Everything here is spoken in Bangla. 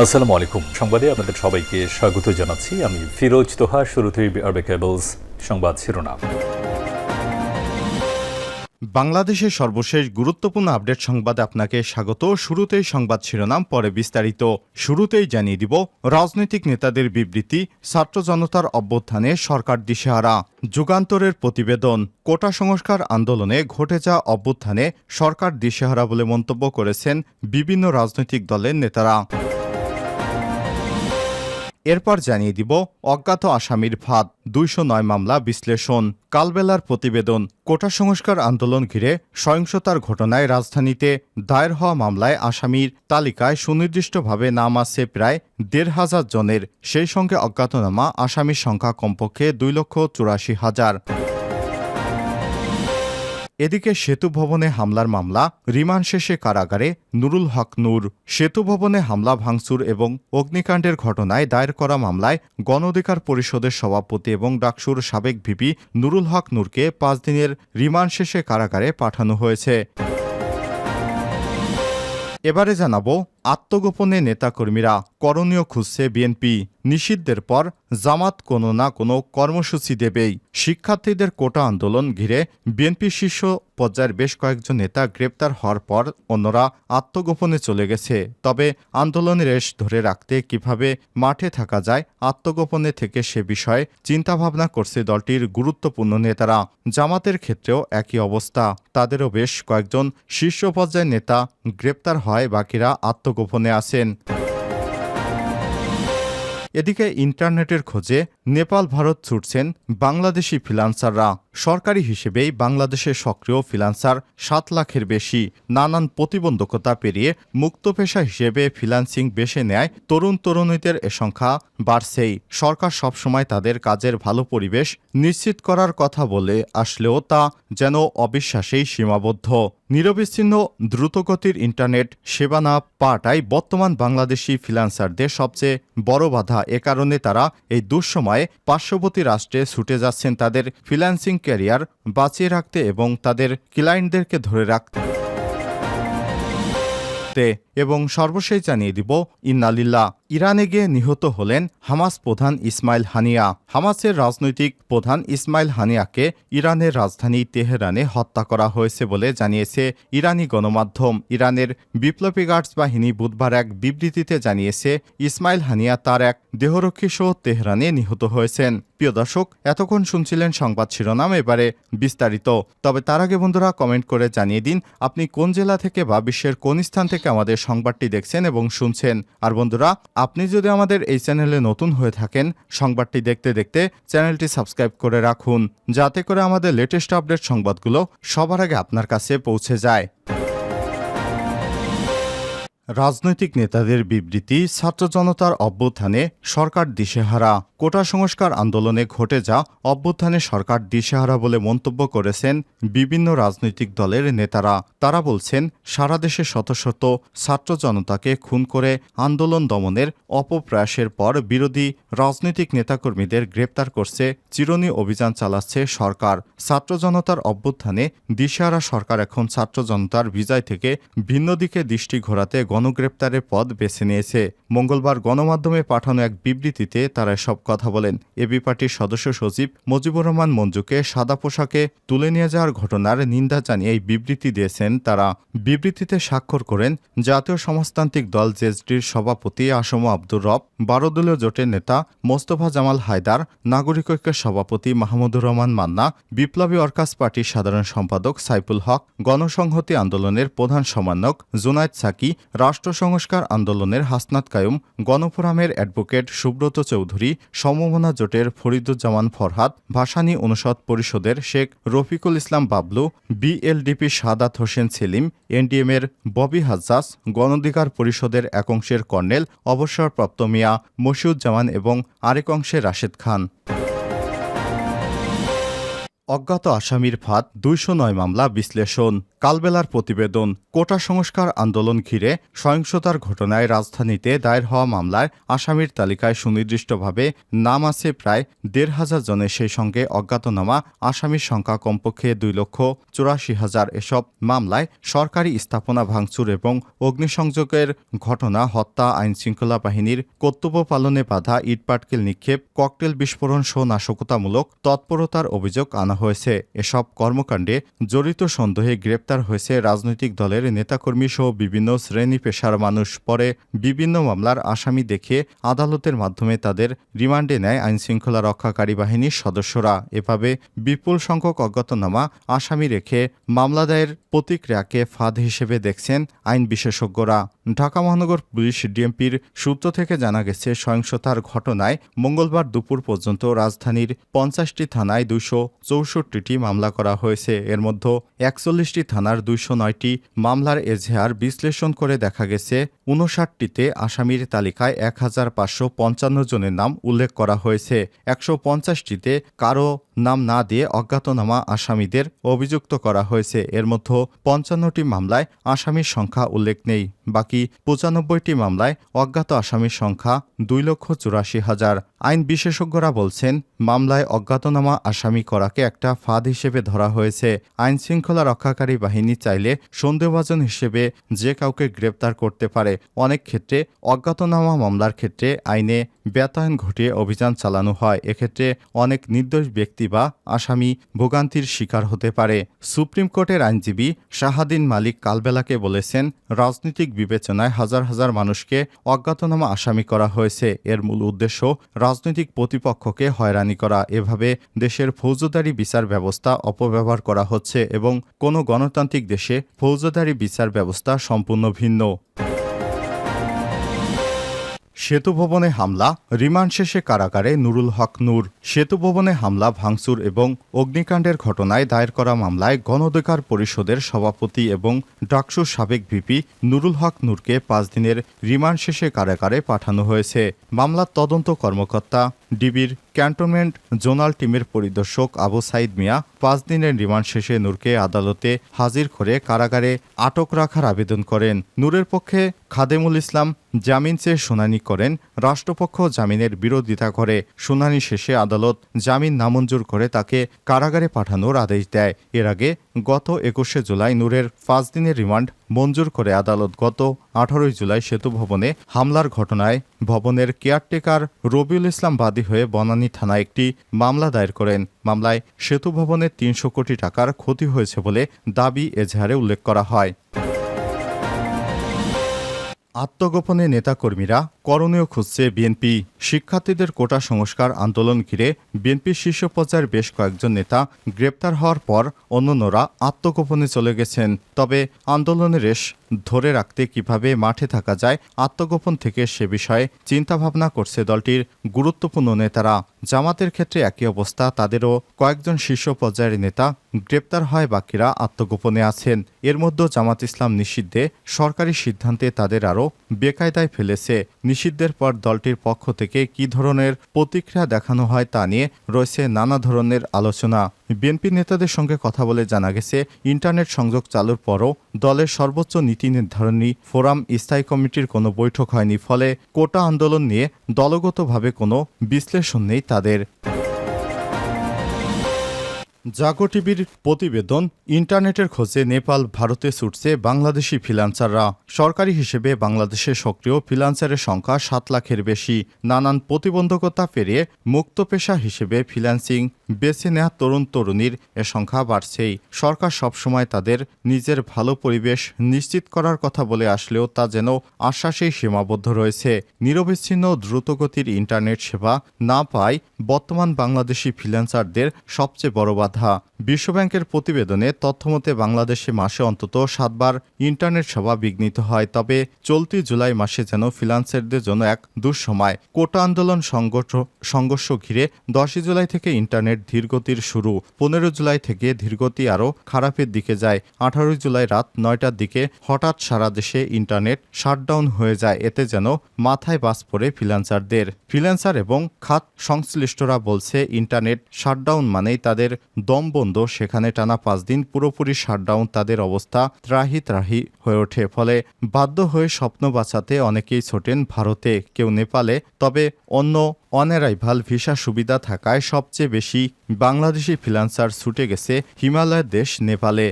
আসসালামু আলাইকুম। সংবাদে আপনাদের সবাইকে স্বাগত জানাচ্ছি। আমি ফিরোজ তোহা, শুরুতেই আরবে কেবলস সংবাদ শিরোনাম। বাংলাদেশের সর্বশেষ গুরুত্বপূর্ণ আপডেট সংবাদে আপনাকে স্বাগত। শুরুতেই সংবাদ শিরোনাম, পরে বিস্তারিত। শুরুতেই জানিয়ে দিব, রাজনৈতিক নেতাদের বিবৃতি, ছাত্র জনতার অভ্যুত্থানে সরকার দিশেহারা, যুগান্তরের প্রতিবেদন, কোটা সংস্কার আন্দোলনে ঘটে যাওয়া অভ্যুত্থানে সরকার দিশেহারা বলে মন্তব্য করেছেন বিভিন্ন রাজনৈতিক দলের নেতারা। এরপর জানিয়ে দিব অজ্ঞাত আসামির ফাঁদ, দুইশো নয় মামলা বিশ্লেষণ। কালবেলার প্রতিবেদন, কোটা সংস্কার আন্দোলন ঘিরে সহিংসতার ঘটনায় রাজধানীতে দায়ের হওয়া মামলায় আসামির তালিকায় সুনির্দিষ্টভাবে নাম আছে প্রায় দেড় হাজার জনের। সেই সঙ্গে অজ্ঞাতনামা আসামির সংখ্যা কমপক্ষে দুই লক্ষ চুরাশি হাজার। এদিকে সেতু ভবনে হামলার মামলা, রিমান্ড শেষে কারাগারে নুরুল হক নূর। সেতু ভবনে হামলা ভাঙচুর এবং অগ্নিকাণ্ডের ঘটনায় দায়ের করা মামলায় গণ অধিকার পরিষদের সভাপতি এবং ডাকসুর সাবেক ভিপি নুরুল হক নূরকে পাঁচ দিনের রিমান্ড শেষে কারাগারে পাঠানো হয়েছে। এবারে জানাব, আত্মগোপনে নেতাকর্মীরা করণীয় খুঁজছে বিএনপি। নিষিদ্ধের পর জামাত কোনো না কোনো কর্মসূচি দেবেই। শিক্ষার্থীদের কোটা আন্দোলন ঘিরে বিএনপি শীর্ষ পর্যায়ের বেশ কয়েকজন নেতা গ্রেপ্তার হওয়ার পর অন্যরা আত্মগোপনে চলে গেছে। তবে আন্দোলনের রেশ ধরে রাখতে কীভাবে মাঠে থাকা যায় আত্মগোপনে থেকে সে বিষয়ে চিন্তাভাবনা করছে দলটির গুরুত্বপূর্ণ নেতারা। জামাতের ক্ষেত্রেও একই অবস্থা। তাদেরও বেশ কয়েকজন শীর্ষ পর্যায়ের নেতা গ্রেপ্তার হয়, বাকিরা আত্মগোপনে আছেন। এদিকে ইন্টারনেটের খোঁজে নেপাল, ভারত ছুটছেন বাংলাদেশি ফ্রিলান্সাররা সরকারি হিসেবেই বাংলাদেশের সক্রিয় ফ্রিলান্সার সাত লাখের বেশি। নানান প্রতিবন্ধকতা পেরিয়ে মুক্ত পেশা হিসেবে ফ্রিলান্সিং বেছে নেয় তরুণ তরুণীদের এ সংখ্যা বাড়ছেই। সরকার সবসময় তাদের কাজের ভালো পরিবেশ নিশ্চিত করার কথা বলে আসলেও তা যেন অবিশ্বাসেই সীমাবদ্ধ। নিরবিচ্ছিন্ন দ্রুতগতির ইন্টারনেট সেবা না পাওয়াটাই বর্তমান বাংলাদেশি ফ্রিলান্সারদের সবচেয়ে বড় বাধা। এ কারণে তারা এই দুঃসময়ে পার্শ্ববর্তী রাষ্ট্রে ছুটে যাচ্ছেন তাদের ফ্রিল্যান্সিং ক্যারিয়ার বাঁচিয়ে রাখতে এবং তাদের ক্লায়েন্টদেরকে ধরে রাখতে। এবং সর্বশেষ জানিয়ে দিব ইন্নালিল্লা ইরানে গিয়ে নিহত হলেন হামাস প্রধান ইসমাইল হানিয়া। হামাসের রাজনৈতিক প্রধান ইসমাইল হানিয়াকে ইরানের রাজধানী তেহরানে হত্যা করা হয়েছে বলে জানিয়েছে ইরানি গণমাধ্যম। ইরানের বিপ্লবী গার্ডস বাহিনী বুধবার এক বিবৃতিতে জানিয়েছে, ইসমাইল হানিয়া তার এক দেহরক্ষী সহ তেহরানে নিহত হয়েছেন। প্রিয় দর্শক, এতক্ষণ শুনছিলেন সংবাদ শিরোনাম, এবারে বিস্তারিত। তবে তার আগে বন্ধুরা, কমেন্ট করে জানিয়ে দিন, আপনি কোন জেলা থেকে বা বিশ্বের কোন স্থান থেকে আমাদের সংবাদটি দেখছেন এবং শুনছেন। আর বন্ধুরা, আপনি যদি আমাদের এই চ্যানেলে নতুন হয়ে থাকেন, সংবাদটি দেখতে দেখতে চ্যানেলটি সাবস্ক্রাইব করে রাখুন, যাতে করে আমাদের লেটেস্ট আপডেট সংবাদগুলো সবার আগে আপনার কাছে পৌঁছে যায়। রাজনৈতিক নেতাদের বিবৃতি, ছাত্র জনতার অভ্যুত্থানে সরকার দিশেহারা। কোটা সংস্কার আন্দোলনে ঘটে যা অভ্যুত্থানে সরকার দিশেহারা বলে মন্তব্য করেছেন বিভিন্ন রাজনৈতিক দলের নেতারা। তারা বলছেন, সারা দেশে শত শত ছাত্র জনতাকে খুন করে আন্দোলন দমনের অপপ্রয়াসের পর বিরোধী রাজনৈতিক নেতাকর্মীদের গ্রেপ্তার করছে, চিরনি অভিযান চালাচ্ছে সরকার। ছাত্র জনতার অভ্যুত্থানে দিশেহারা সরকার এখন ছাত্র জনতার বিজয় থেকে ভিন্ন দিকে দৃষ্টি ঘোরাতে গণগ্রেপ্তারের পথ বেছে নিয়েছে। মঙ্গলবার গণমাধ্যমে পাঠানো এক বিবৃতিতে তারা সব কথা বলেন। এবি পার্টির সদস্য সচিব মুজিবুর রহমান মঞ্জুকে সাদা পোশাকে তুলে নিয়ে যাওয়ার ঘটনার নিন্দা জানিয়ে এই বিবৃতি দিয়েছেন তারা। বিবৃতিতে স্বাক্ষর করেন, জাতীয় সমাজতান্ত্রিক দল জেএসডির সভাপতি আসম আব্দুর রব বারো দলীয় জোটের নেতা মোস্তফা জামাল হায়দার, নাগরিক ঐক্যের সভাপতি মাহমুদুর রহমান মান্না, বিপ্লবী অর্কাস পার্টির সাধারণ সম্পাদক সাইফুল হক, গণসংহতি আন্দোলনের প্রধান সমন্বয়ক জুনায়দ সাকি রাষ্ট্র সংস্কার আন্দোলনের হাসনাত কায়ুম, গণফোরামের অ্যাডভোকেট সুব্রত চৌধুরী, সমমনা জোটের ফরিদুজ্জামান ফরহাদ, ভাসানী অনুষদ পরিষদের শেখ রফিকুল ইসলাম বাবলু, বিএলডিপি সাদাত হোসেন সেলিম, এনডিএমের ববি হাজ্জাস গণধিকার পরিষদের এক অংশের কর্নেল, অবসরপ্রাপ্ত মিয়া মশিউজ্জামান এবং আরেক অংশে রাশেদ খান। অজ্ঞাত আসামির ফাঁদ দুইশো নয় মামলা বিশ্লেষণ, কালবেলার প্রতিবেদন, কোটা সংস্কার আন্দোলন ঘিরে সহিংসতার ঘটনায় রাজধানীতে দায়ের হওয়া মামলায় আসামির তালিকায় সুনির্দিষ্টভাবে নাম আছে প্রায় দেড় হাজার জনের। সেই সঙ্গে অজ্ঞাতনামা আসামির সংখ্যা কমপক্ষে দুই লক্ষ চুরাশি হাজার এসব মামলায় সরকারি স্থাপনা ভাঙচুর এবং অগ্নিসংযোগের ঘটনা, হত্যা, আইনশৃঙ্খলা বাহিনীর কর্তব্য পালনে বাধা, ইটপাটকেল নিক্ষেপ, ককটেল বিস্ফোরণ সহ নাশকতামূলক তৎপরতার অভিযোগ আনা হয়েছে। এসব কর্মকাণ্ডে জড়িত সন্দেহে গ্রেপ্তার হয়েছে রাজনৈতিক দলের নেতাকর্মী সহ বিভিন্ন শ্রেণি পেশার মানুষ। পরে বিভিন্ন মামলার আসামি দেখে আদালতের মাধ্যমে তাদের রিমান্ডে নেয় আইনশৃঙ্খলা রক্ষাকারী বাহিনীর সদস্যরা। এভাবে বিপুল সংখ্যক অজ্ঞাতনামা আসামি রেখে মামলা দায়ের প্রতিক্রিয়াকে ফাঁদ হিসেবে দেখছেন আইন বিশেষজ্ঞরা। ঢাকা মহানগর পুলিশ ডিএমপির সূত্র থেকে জানা গেছে, সহিংসতার ঘটনায় মঙ্গলবার দুপুর পর্যন্ত রাজধানীর পঞ্চাশটি থানায় দুশো চৌষট্টিটি মামলা করা হয়েছে। এর মধ্যে একচল্লিশটি থানার দুইশো নয়টি মামলার এজেহার বিশ্লেষণ করে দেখা গেছে, উনষাটটিতে আসামির তালিকায় এক হাজার পাঁচশো পঞ্চান্ন জনের নাম উল্লেখ করা হয়েছে। একশো পঞ্চাশটিতে কারও নাম না দিয়ে অজ্ঞাতনামা আসামিদের অভিযুক্ত করা হয়েছে। এর মধ্যে পঞ্চান্নটি মামলায় আসামির সংখ্যা উল্লেখ নেই। বাকি পঁচানব্বইটি মামলায় অজ্ঞাত আসামির সংখ্যা দুই লক্ষ চুরাশি হাজার। আইন বিশেষজ্ঞরা বলছেন, মামলায় অজ্ঞাতনামা আসামি করাকে একটা ফাঁদ হিসেবে ধরা হয়েছে। আইন শৃঙ্খলা রক্ষাকারী বাহিনী চাইলে সন্দেহভাজন হিসেবে যে কাউকে গ্রেপ্তার করতে পারে। অনেক ক্ষেত্রে অজ্ঞাতনামা মামলার ক্ষেত্রে আইনে ব্যতায়ন ঘটিয়ে অভিযান চালানো হয়। এক্ষেত্রে অনেক নির্দোষ ব্যক্তি বা আসামি ভোগান্তির শিকার হতে পারে। সুপ্রিম কোর্টের আইনজীবী শাহাদিন মালিক কালবেলাকে বলেছেন, রাজনৈতিক বিবেচনায় হাজার হাজার মানুষকে অজ্ঞাতনামা আসামি করা হয়েছে। এর মূল উদ্দেশ্য রাজনৈতিক প্রতিপক্ষকে হয়রানি করা। এভাবে দেশের ফৌজদারি বিচার ব্যবস্থা অপব্যবহার করা হচ্ছে এবং কোনো গণতান্ত্রিক দেশে ফৌজদারি বিচার ব্যবস্থা সম্পূর্ণ ভিন্ন। সেতু ভবনে হামলা, রিমান্ড শেষে কারাগারে নুরুল হক নূর। সেতু ভবনে হামলা, ভাঙচুর এবং অগ্নিকাণ্ডের ঘটনায় দায়ের করা মামলায় গণঅধিকার পরিষদের সভাপতি এবং ডাকসুর সাবেক ভিপি নুরুল হক নূরকে পাঁচ দিনের রিমান্ড শেষে কারাগারে পাঠানো হয়েছে। মামলার তদন্ত কর্মকর্তা, ডিবির ক্যান্টনমেন্ট জোনাল টিমের পরিদর্শক আবু সাইদ মিয়া পাঁচ দিনের রিমান্ড শেষে নূরকে আদালতে হাজির করে কারাগারে আটক রাখার আবেদন করেন। নূরের পক্ষে খাদেমুল ইসলাম জামিন চেয়ে শুনানি করেন রাষ্ট্রপক্ষ জামিনের বিরোধিতা করে। শুনানি শেষে আদালত জামিন নামঞ্জুর করে তাকে কারাগারে পাঠানোর আদেশ দেয়। এর আগে গত একুশে জুলাই নূরের পাঁচ দিনের রিমান্ড মঞ্জুর করে আদালত গত আঠারোই জুলাই সেতু ভবনে হামলার ঘটনায় ভবনের কেয়ারটেকার রবিউল ইসলাম বাদী হয়ে বনানী থানায় একটি মামলা দায়ের করেন। মামলায় সেতু ভবনের তিনশো কোটি টাকার ক্ষতি হয়েছে বলে দাবি এজাহারে উল্লেখ করা হয়। আত্মগোপনে নেতাকর্মীরা করণীয় খুঁজছে বিএনপি। শিক্ষার্থীদের কোটা সংস্কার আন্দোলন ঘিরে বিএনপির শীর্ষ পর্যায়ের বেশ কয়েকজন নেতা গ্রেপ্তার হওয়ার পর অন্যান্যরা আত্মগোপনে চলে গেছেন। তবে আন্দোলনের রেশ ধরে রাখতে কীভাবে মাঠে থাকা যায় আত্মগোপন থেকে সে বিষয়ে চিন্তাভাবনা করছে দলটির গুরুত্বপূর্ণ নেতারা। জামাতের ক্ষেত্রে একই অবস্থা, তাদেরও কয়েকজন শীর্ষ পর্যায়ের নেতা গ্রেপ্তার হয়, বাকিরা আত্মগোপনে আছেন। এর মধ্যে জামাত ইসলাম নিষিদ্ধে সরকারি সিদ্ধান্তে তাদের আরও বেকায়দায় ফেলেছে। নিষিদ্ধের পর দলটির পক্ষ থেকে কী ধরনের প্রতিক্রিয়া দেখানো হয় তা নিয়ে রয়েছে নানা ধরনের আলোচনা। বিএনপি নেতাদের সঙ্গে কথা বলে জানা গেছে, ইন্টারনেট সংযোগ চালুর পরও দলের সর্বোচ্চ নীতি নির্ধারণী ফোরাম স্থায়ী কমিটির কোনো বৈঠক হয়নি, ফলে কোটা আন্দোলন নিয়ে দলগতভাবে কোনো বিশ্লেষণ নেই তাদের। জাগো টিভির প্রতিবেদন, ইন্টারনেটের খোঁজে নেপাল ভারতে ছুটছে বাংলাদেশি ফ্রিল্যান্সাররা। সরকারি হিসেবে বাংলাদেশে সক্রিয় ফ্রিল্যান্সারের সংখ্যা সাত লাখের বেশি। নানান প্রতিবন্ধকতা পেরিয়ে মুক্ত পেশা হিসেবে ফ্রিল্যান্সিং বেছে নেওয়া তরুণ তরুণীর এ সংখ্যা বাড়ছেই। সরকার সবসময় তাদের নিজের ভালো পরিবেশ নিশ্চিত করার কথা বলে আসলেও তা যেন আশ্বাসেই সীমাবদ্ধ রয়েছে। নিরবিচ্ছিন্ন দ্রুতগতির ইন্টারনেট সেবা না পায় বর্তমান বাংলাদেশি ফ্রিল্যান্সারদের সবচেয়ে বড় বিশ্বব্যাংকের প্রতিবেদনে তথ্যমতে বাংলাদেশে মাসে অন্তত সাতবার ইন্টারনেট সেবা বিঘ্নিত হয়, তবে চলতি জুলাই মাসে যেন ফ্রিল্যান্সারদের জন্য এক দুঃসময় কোটা আন্দোলন সংঘর্ষ ঘিরে দশই জুলাই থেকে ইন্টারনেট ধীরগতির শুরু। পনেরো জুলাই থেকে ধীরগতি আরও খারাপের দিকে যায়। আঠারোই জুলাই রাত নয়টার দিকে হঠাৎ সারা দেশে ইন্টারনেট শাটডাউন হয়ে যায়। এতে যেন মাথায় বাস পড়ে ফ্রিল্যান্সারদের। ফ্রিল্যান্সার এবং খাত সংশ্লিষ্টরা বলছে, ইন্টারনেট শাটডাউন মানেই তাদের দম বন্ধ, সেখানে টানা পাঁচ দিন পুরোপুরি শাটডাউন, তাদের অবস্থা ত্রাহি ত্রাহি হয়ে ওঠে। ফলে বাধ্য হয়ে স্বপ্ন বাঁচাতে অনেকেই ছোটেন ভারতে, কেউ নেপালে। তবে অন্য অনেরাইভাল ভিসা সুবিধা থাকায় সবচেয়ে বেশি বাংলাদেশি ফ্রিল্যান্সার ছুটে গেছে হিমালয়ের দেশ নেপালে।